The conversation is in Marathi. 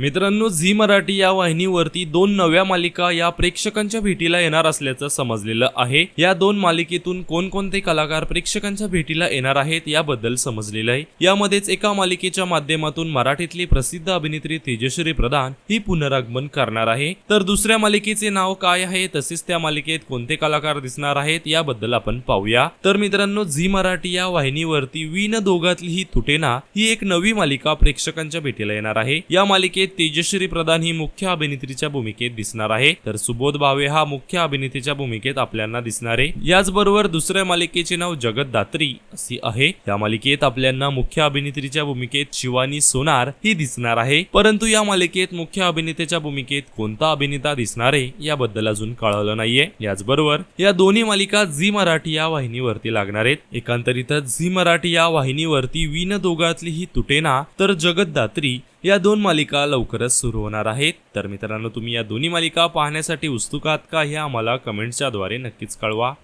मित्रांनो झी मराठी या वाहिनीवरती दोन नव्या मालिका या प्रेक्षकांच्या भेटीला येणार असल्याचं समजलेलं आहे. या दोन मालिकेतून कोणकोणते कलाकार प्रेक्षकांच्या भेटीला येणार आहेत याबद्दल समजलेलं आहे. यामध्येच एका मालिकेच्या माध्यमातून मराठीतली प्रसिद्ध अभिनेत्री तेजश्री प्रधान ही पुनरागमन करणार आहे. तर दुसऱ्या मालिकेचे नाव काय आहे तसेच त्या मालिकेत कोणते कलाकार दिसणार आहेत याबद्दल आपण पाहूया. तर मित्रांनो झी मराठी या वाहिनीवरती विन दोघातली ही तुटेना ही एक नवी मालिका प्रेक्षकांच्या भेटीला येणार आहे. या मालिकेत तेजश्री प्रधान ही मुख्य अभिनेत्रीच्या भूमिकेत दिसणार आहे. तर सुबोध भावे हा मुख्य अभिनेत्रीच्या भूमिकेत आपल्याला दिसणार आहे. याचबरोबर दुसऱ्या मालिकेचे नाव जगत दात्री अशी आहे. या मालिकेत आपल्याला मुख्य अभिनेत्रीच्या भूमिकेत शिवानी सोनार ही दिसणार आहे. परंतु या मालिकेत मुख्य अभिनेत्याच्या भूमिकेत कोणता अभिनेता दिसणार आहे याबद्दल अजून कळवलं नाहीये. याचबरोबर या दोन्ही मालिका झी मराठी या वाहिनीवरती लागणार आहेत. एकांतरितच झी मराठी या वाहिनीवरती विन दोघातली ही तुटेना तर जगत दात्री या दोन मालिका लवकरच सुरू होणार आहेत. तर मित्रांनो तुम्ही या दोन्ही मालिका पाहण्यासाठी उत्सुक आहात का हे आम्हाला कमेंटच्या द्वारे नक्कीच कळवा.